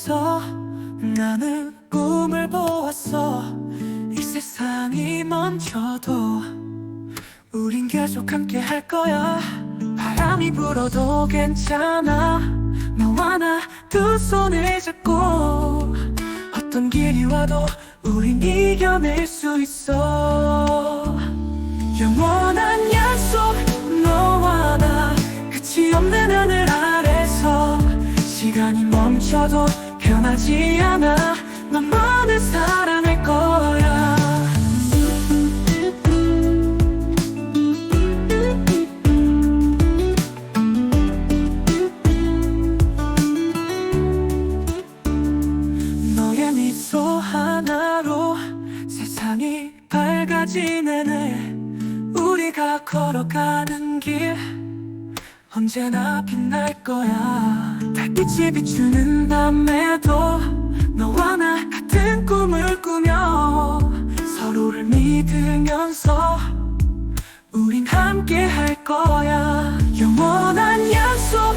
아래서 나는 꿈을 보았어. 이 세상이 멈춰도 우린 계속 함께 할 거야. 바람이 불어도 괜찮아. 너와 나 두 손을 잡고 어떤 길이 와도 우린 이겨낼 수 있어 시간이 멈춰도 변하지 않아. 너만을 사랑할 거야. 너의 미소 하나로 세상이 밝아지는 우리가 걸어가는 길 언제나 빛날 거야 달빛이 비추는 밤에도 너와 나 같은 꿈을 꾸며 서로를 믿으면서 우린 함께 할 거야. 영원한 약속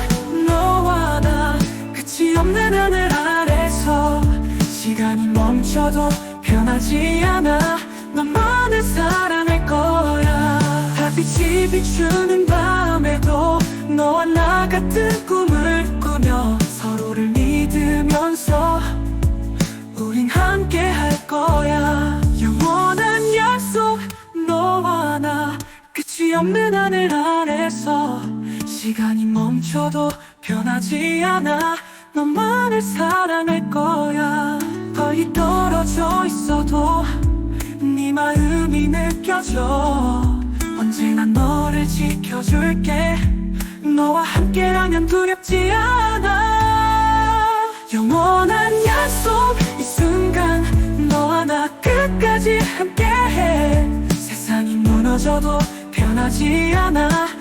너와 나 끝이 없는 하늘 아래서 시간이 멈춰도 변하지 않아. 너만을 사랑할 거야. 달빛이 비추는 밤에도 너와 나 같은 꿈을 꾸며 서로를 믿으면서 우린 함께 할 거야. 영원한 약속 너와 나 끝이 없는 하늘 아래서 시간이 멈춰도 변하지 않아. 너만을 사랑할 거야. 거의 떨어져 있어도 네 마음이 느껴져. 언제나 너를 지켜줄게. 너와 함께라면 두렵지 않아 끝까지 함께해. 세상이 무너져도 변하지 않아